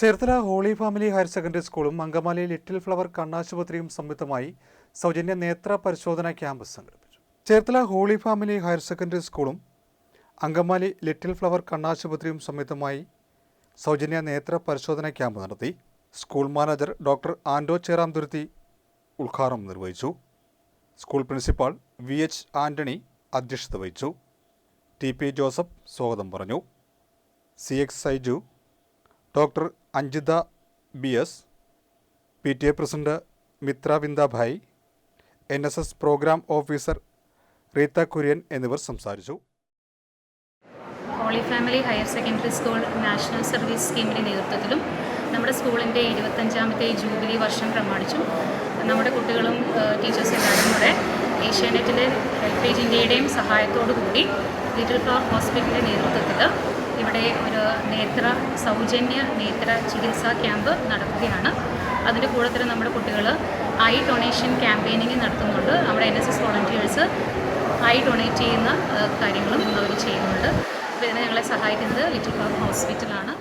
Cherthala holy family higher secondary സ്കൂളും Angamaly little flower കണ്ണാശുപത്രിയും സംയുക്തമായി സൗജന്യ നേത്ര പരിശോധന ക്യാമ്പ് സംഘടിപ്പിച്ചു. Cherthala holy family higher secondary സ്കൂളും അങ്കമാലി ലിറ്റിൽ ഫ്ലവർ കണ്ണാശുപത്രിയും സംയുക്തമായി സൗജന്യ നേത്ര പരിശോധന ക്യാമ്പ് നടത്തി school manager doctor Ando Cheramthuruthy ഉദ്ഘാടനം നിർവഹിച്ചു. School principal V H Antony അധ്യക്ഷത വഹിച്ചു. ടി പി ജോസഫ് സ്വാഗതം പറഞ്ഞു. C X Saiju doctor Anjitha B S P T A president Mithra Vindabhai N S S program officer Reetha Kurian എന്നിവർ സംസാരിച്ചു. Holy family higher secondary school national service സ്കീമിന്റെ നേതൃത്വത്തിലും നമ്മുടെ സ്കൂളിന്റെ ഇരുപത്തഞ്ചാമത്തെ jubilee വർഷം പ്രമാണിച്ചും നമ്മുടെ കുട്ടികളും ടീച്ചേഴ്സ് എല്ലാവരും കൂടെ ഏഷ്യാനെറ്റിലെ ഹെൽപ്പേജ് ഇന്ത്യയുടെയും സഹായത്തോടു കൂടി ലിറ്റിൽ ഫ്ലവർ ഹോസ്പിറ്റലിന്റെ നേതൃത്വത്തിൽ ഇവിടെ ഒരു നേത്ര സൗജന്യ നേത്ര ചികിത്സാ ക്യാമ്പ് നടക്കുകയാണ്. അതിന്റെ കൂടെ തന്നെ നമ്മുടെ കുട്ടികൾ ഐ ഡൊണേഷൻ ക്യാമ്പയിനിങ് നടത്തുന്നുണ്ട്. നമ്മുടെ N S S volunteers eye donate ചെയ്യുന്ന കാര്യങ്ങളും അവർ ചെയ്യുന്നുണ്ട്. ഇതിനെ ഞങ്ങളെ സഹായിക്കുന്നത് ലിറ്റിൽ ഫ്ലവർ ഹോസ്പിറ്റലാണ്